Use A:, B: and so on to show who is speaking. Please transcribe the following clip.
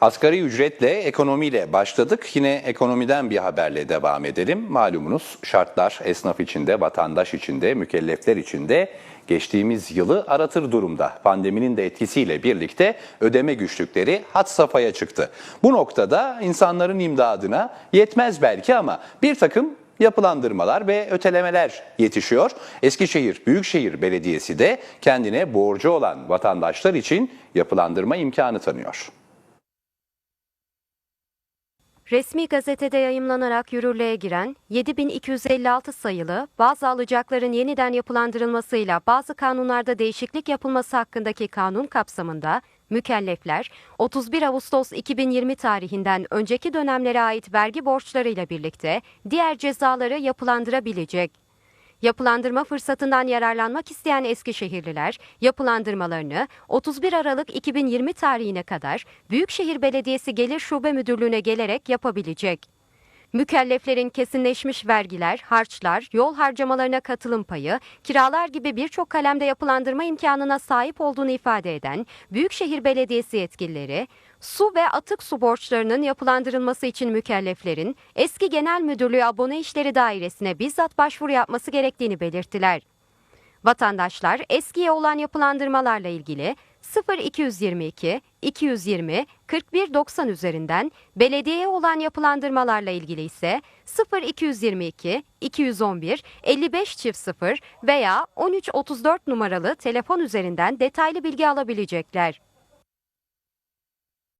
A: Asgari ücretle ekonomiyle başladık. Yine ekonomiden bir haberle devam edelim. Malumunuz şartlar esnaf içinde, vatandaş içinde, mükellefler içinde geçtiğimiz yılı aratır durumda. Pandeminin de etkisiyle birlikte ödeme güçlükleri hat safhaya çıktı. Bu noktada insanların imdadına yetmez belki ama bir takım yapılandırmalar ve ötelemeler yetişiyor. Eskişehir Büyükşehir Belediyesi de kendine borcu olan vatandaşlar için yapılandırma imkanı tanıyor.
B: Resmi gazetede yayımlanarak yürürlüğe giren 7256 sayılı bazı alacakların yeniden yapılandırılmasıyla bazı kanunlarda değişiklik yapılması hakkındaki kanun kapsamında mükellefler 31 Ağustos 2020 tarihinden önceki dönemlere ait vergi borçlarıyla birlikte diğer cezaları yapılandırabilecek. Yapılandırma fırsatından yararlanmak isteyen Eskişehirliler yapılandırmalarını 31 Aralık 2020 tarihine kadar Büyükşehir Belediyesi Gelir Şube Müdürlüğü'ne gelerek yapabilecek. Mükelleflerin kesinleşmiş vergiler, harçlar, yol harcamalarına katılım payı, kiralar gibi birçok kalemde yapılandırma imkanına sahip olduğunu ifade eden Büyükşehir Belediyesi yetkilileri, su ve atık su borçlarının yapılandırılması için mükelleflerin eski Genel Müdürlüğü Abone İşleri Dairesi'ne bizzat başvuru yapması gerektiğini belirttiler. Vatandaşlar eskiye olan yapılandırmalarla ilgili 0222 220 41 90 üzerinden belediyeye olan yapılandırmalarla ilgili ise 0222 211 55 çift 0 veya 1334 numaralı telefon üzerinden detaylı bilgi alabilecekler.